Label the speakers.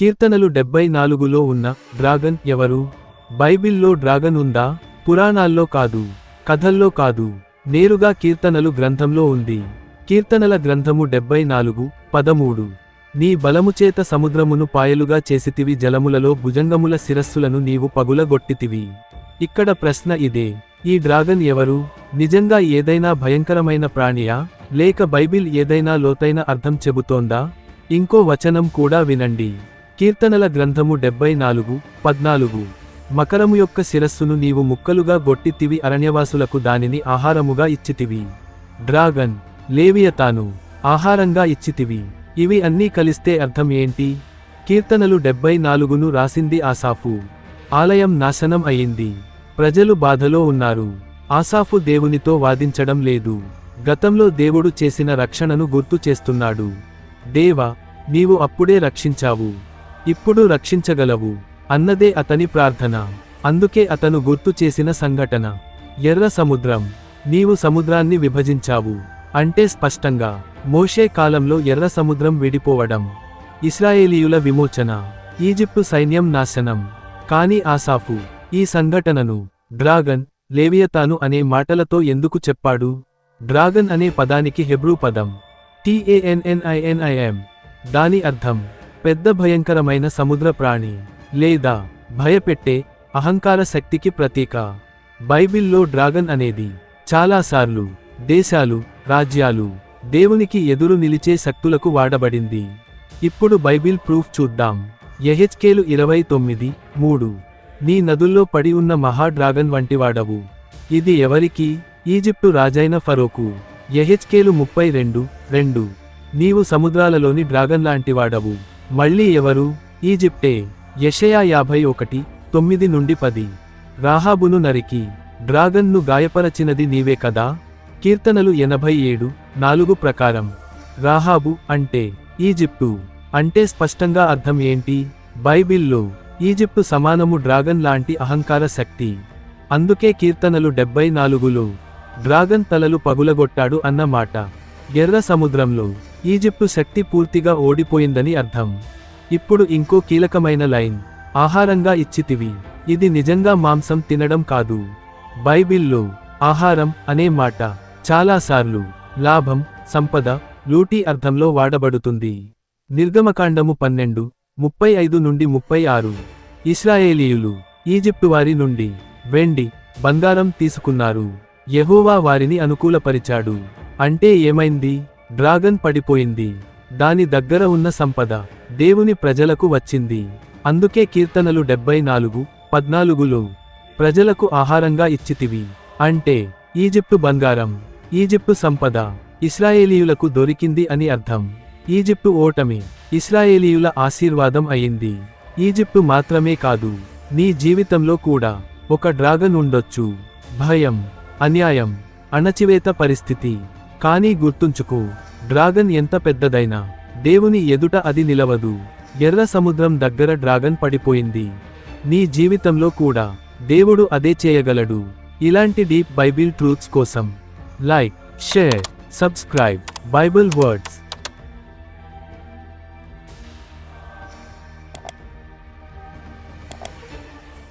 Speaker 1: కీర్తనలు డెబ్బై నాలుగులో ఉన్న డ్రాగన్ ఎవరు? బైబిల్లో డ్రాగన్ ఉందా? పురాణాల్లో కాదు కథల్లో కాదు. నేరుగా కీర్తనలు గ్రంథంలో ఉంది. కీర్తనల గ్రంథము డెబ్బై నాలుగు పదమూడు. నీ బలముచేత సముద్రమును పాయలుగా చేసితివి జలములలో భుజంగముల శిరస్సులను నీవు పగులగొట్టితివి. ఇక్కడ ప్రశ్న ఇదే ఈ డ్రాగన్ ఎవరు? నిజంగా ఏదైనా భయంకరమైన ప్రాణియా? లేక బైబిల్ ఏదైనా లోతైన అర్థం చెబుతోందా? ఇంకో వచనం కూడా వినండి. కీర్తనల గ్రంథము డెబ్బై నాలుగు పద్నాలుగు. మకరము యొక్క శిరస్సును నీవు ముక్కలుగా గొట్టితివి అరణ్యవాసులకు దానిని ఆహారముగా ఇచ్చితివి. డ్రాగన్ లేవియతాను ఆహారంగా ఇచ్చితివి. ఇవి అన్నీ కలిస్తే అర్థం ఏంటి? కీర్తనలు డెబ్బై నాలుగును రాసింది ఆసాఫు. ఆలయం నాశనం అయింది. ప్రజలు బాధలో ఉన్నారు. ఆసాఫు దేవునితో వాదించడం లేదు. గతంలో దేవుడు చేసిన రక్షణను గుర్తు చేస్తున్నాడు. దేవ నీవు అప్పుడే రక్షించావు. ఇప్పుడు రక్షించగలవు. అన్నదే అతని ప్రార్థన. అందుకే అతను గుర్తు చేసిన సంఘటన. ఎర్ర సముద్రం. నీవు సముద్రాన్ని విభజించావు. అంటే స్పష్టంగా మోషే కాలంలో ఎర్ర సముద్రం విడిపోవడం. ఇస్రాయేలీయుల విమోచన. ఈజిప్టు సైన్యం నాశనం. కాని ఆసాఫు ఈ సంఘటనను డ్రాగన్ లేవియతాను అనే మాటలతో ఎందుకు చెప్పాడు? డ్రాగన్ అనే పదానికి హెబ్రూ పదం. టిఏఎన్ఎన్ఐఎన్ఐఎం దాని అర్థం పెద్ద భయంకరమైన సముద్ర ప్రాణి లేదా భయపెట్టే అహంకార శక్తికి ప్రతీక. బైబిల్లో డ్రాగన్ అనేది చాలాసార్లు దేశాలు రాజ్యాలు దేవునికి ఎదురు నిలిచే శక్తులకు వాడబడింది. ఇప్పుడు బైబిల్ ప్రూఫ్ చూద్దాం. ఎహెచ్కేలు ఇరవై తొమ్మిది మూడు. నీ నదుల్లో పడి ఉన్న మహా డ్రాగన్ వంటివాడవు. ఇది ఎవరికి? ఈజిప్టు రాజైన ఫరోకు. ఎహెచ్కేలు ముప్పై రెండు రెండు. నీవు సముద్రాలలోని డ్రాగన్ లాంటివాడవు. మళ్ళీ ఎవరు? ఈజిప్టే. యషయా యాభై ఒకటి తొమ్మిది నుండి పది. రాహాబును నరికి డ్రాగన్ను గాయపరచినది నీవే కదా? కీర్తనలు ఎనభై ఏడు నాలుగు ప్రకారం. రాహాబు అంటే ఈజిప్టు. అంటే స్పష్టంగా అర్థం ఏంటి? బైబిల్లో ఈజిప్టు సమానము డ్రాగన్ లాంటి అహంకార శక్తి. అందుకే కీర్తనలు డెబ్బై నాలుగులో డ్రాగన్ తలలు పగులగొట్టాడు అన్నమాట. ఎర్ర సముద్రంలో ఈజిప్టు శక్తి పూర్తిగా ఓడిపోయిందని అర్థం. ఇప్పుడు ఇంకో కీలకమైన లైన్ ఆహారంగా ఇచ్చితివి. ఇది నిజంగా మాంసం తినడం కాదు. బైబిల్లో ఆహారం అనే మాట చాలాసార్లు లాభం సంపద లూటీ అర్థంలో వాడబడుతుంది. నిర్గమకాండము పన్నెండు ముప్పై ఐదు నుండి ముప్పై ఆరు. ఇస్రాయేలీయులు ఈజిప్టు వారి నుండి వెండి బంగారం తీసుకున్నారు. యహోవా వారిని అనుకూలపరిచాడు. అంటే ఏమైంది? డ్రాగన్ పడిపోయింది. దాని దగ్గర ఉన్న సంపద దేవుని ప్రజలకు వచ్చింది. అందుకే కీర్తనలు డెబ్బై నాలుగు పద్నాలుగులో ప్రజలకు ఆహారంగా ఇచ్చితివి. అంటే ఈజిప్టు బంగారం ఈజిప్టు సంపద ఇస్రాయేలీయులకు దొరికింది అని అర్థం. ఈజిప్టు ఓటమి ఇస్రాయేలీయుల ఆశీర్వాదం అయింది. ఈజిప్టు మాత్రమే కాదు నీ జీవితంలో కూడా ఒక డ్రాగన్ ఉండొచ్చు. భయం అన్యాయం అణచివేత పరిస్థితి. కానీ గుర్తుంచుకో డ్రాగన్ ఎంత పెద్దదైనా దేవుని ఎదుట అది నిలవదు. ఎర్ర సముద్రం దగ్గర డ్రాగన్ పడిపోయింది. నీ జీవితంలో కూడా దేవుడు అదే చేయగలడు. ఇలాంటి డీప్ బైబిల్ ట్రూత్స్ కోసం like share subscribe Bible words.